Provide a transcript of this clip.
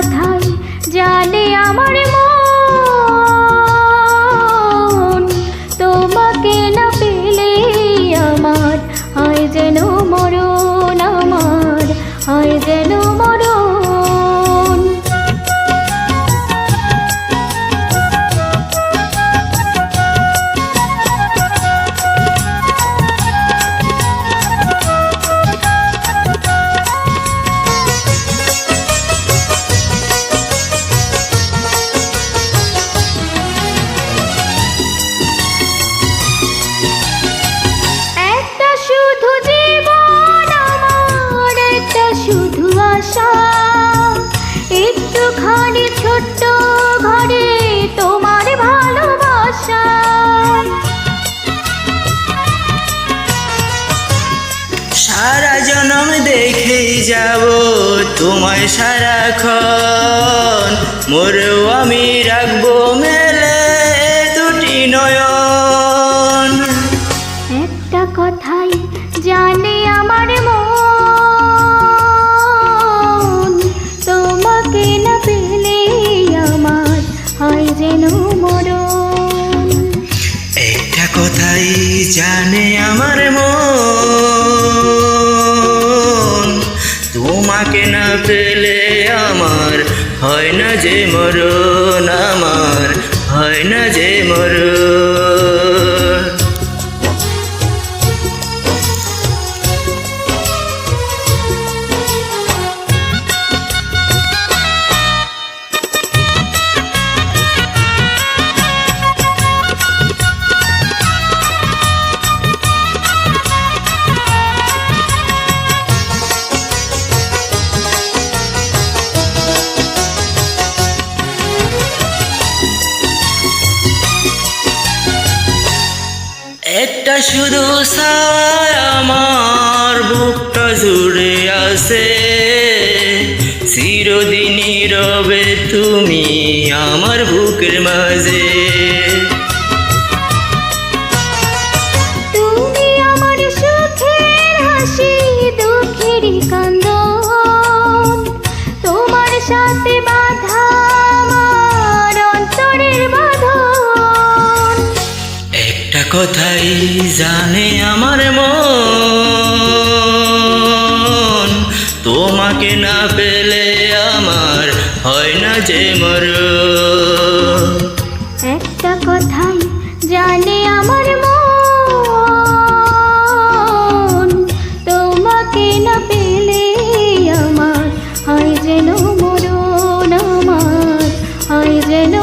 কথাই জালে আমার আশা একটুখানি ছোট্ট ঘরে তোমার ভালোবাসা। সারা জনম দেখেই যাব তোমায় সারাক্ষণ। মোরেও আমি রাখব মেলে দুটি নয়ন। একটা কথাই কথাই জানে আমার মন। তোমাকে না পেলে আমার হয় না যে মরণ আমার, হয় না যে মরণ। একটা শুধু সায় আমার বুকটা জুড়ে আছে। চিরদিনই রবে তুমি আমার বুকের মাঝে। জানে আমার মন। তোমাকে না পেলে আমার হয় না যে মর একটা কথাই জানে আমার মন। তোমাকে না পেলে আমার হয় যেন মরণ আমার, হয় যেন